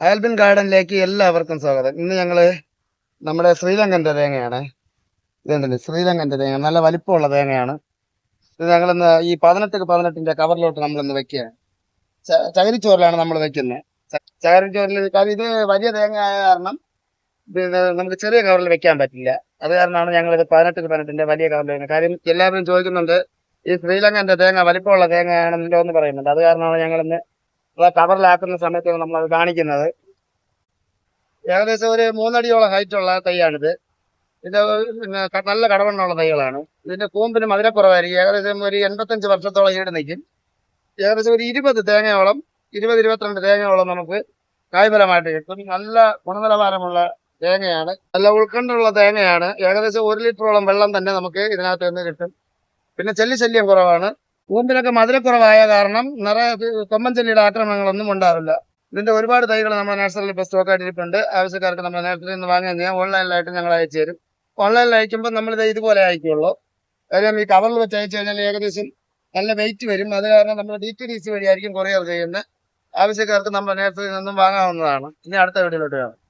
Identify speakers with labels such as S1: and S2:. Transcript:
S1: അയൽബിൻ ഗാർഡനിലേക്ക് എല്ലാവർക്കും സ്വാഗതം. ഇന്ന് ഞങ്ങൾ നമ്മുടെ ശ്രീലങ്കന്റെ തേങ്ങയാണ്. ഇതുണ്ടല്ലേ? ശ്രീലങ്കന്റെ തേങ്ങ. നല്ല വലിപ്പമുള്ള തേങ്ങയാണ്. ഇത് ഞങ്ങളിന്ന് ഈ പതിനെട്ട് പതിനെട്ടിന്റെ കവറിലോട്ട് നമ്മളിന്ന് വെക്കുകയാണ്. ചകരിച്ചോറിലാണ് നമ്മൾ വെക്കുന്നത്. ചകരിച്ചോറിൽ കാരണം ഇത് വലിയ തേങ്ങ ആയ കാരണം പിന്നെ നമുക്ക് ചെറിയ കവറിൽ വെക്കാൻ പറ്റില്ല. അത് കാരണമാണ് ഞങ്ങൾ ഇത് പതിനെട്ട് പതിനെട്ടിന്റെ വലിയ കവറിൽ വെക്കുന്നത്. കാര്യം എല്ലാവരും ചോദിക്കുന്നുണ്ട് ഈ ശ്രീലങ്കന്റെ തേങ്ങ വലിപ്പമുള്ള തേങ്ങയാണെന്നല്ലോ എന്ന് പറയുന്നുണ്ട്. അത് കാരണമാണ് ഞങ്ങളിന്ന് കവറിലാക്കുന്ന സമയത്ത് നമ്മൾ അത് കാണിക്കുന്നത്. ഏകദേശം ഒരു മൂന്നടിയോളം ഹൈറ്റ് ഉള്ള തൈയാണിത്. ഇത് നല്ല കടവണ്ണമുള്ള തൈകളാണ്. ഇതിന്റെ കൂമ്പിന് മധുരക്കുറവായിരിക്കും. ഏകദേശം ഒരു എൺപത്തഞ്ച് വർഷത്തോളം ഈട് നിൽക്കും. ഏകദേശം ഒരു ഇരുപത് തേങ്ങയോളം ഇരുപത് ഇരുപത്തിരണ്ട് തേങ്ങയോളം നമുക്ക് കായ്ഫലമായിട്ട് കിട്ടും. നല്ല ഗുണനിലവാരമുള്ള തേങ്ങയാണ്. നല്ല ഉൾക്കണ്ടുള്ള തേങ്ങയാണ്. ഏകദേശം ഒരു ലിറ്ററോളം വെള്ളം തന്നെ നമുക്ക് ഇതിനകത്ത് നിന്ന് കിട്ടും. പിന്നെ ചെല്ലി ശല്യം കുറവാണ്. കൂമ്പിനൊക്കെ മധുരക്കുറവായ കാരണം നിറയെ കൊമ്പൻ ചെല്ലിയുടെ ആക്രമണങ്ങളൊന്നും ഉണ്ടാവില്ല. ഇതിന്റെ ഒരുപാട് തൈകൾ നമ്മുടെ നഴ്സറിയിൽ ഇപ്പോൾ സ്റ്റോക്ക് ആയിട്ടിട്ടുണ്ട് ആവശ്യക്കാർക്ക് നമ്മുടെ നഴ്സറിയിൽ നിന്ന് വാങ്ങുകയും ചെയ്യാം. ഓൺലൈനിലായിട്ട് ഞങ്ങൾ അയച്ചു തരും. ഓൺലൈനിൽ അയക്കുമ്പോൾ നമ്മളിത് ഇതുപോലെ അയക്കുള്ളൂ. കാര്യം ഈ കവറിൽ വെച്ച് അയച്ചു കഴിഞ്ഞാൽ ഏകദേശം നല്ല വെയിറ്റ് വരും. അത് കാരണം നമ്മൾ ഡി ടി ഡി സി വഴിയായിരിക്കും കൊറിയർ ചെയ്യുന്നത്. ആവശ്യക്കാർക്ക് നമ്മുടെ നേരത്തെ നിന്നും വാങ്ങാവുന്നതാണ്. ഇനി അടുത്ത വീഡിയോയിലോട്ട് കാണാം.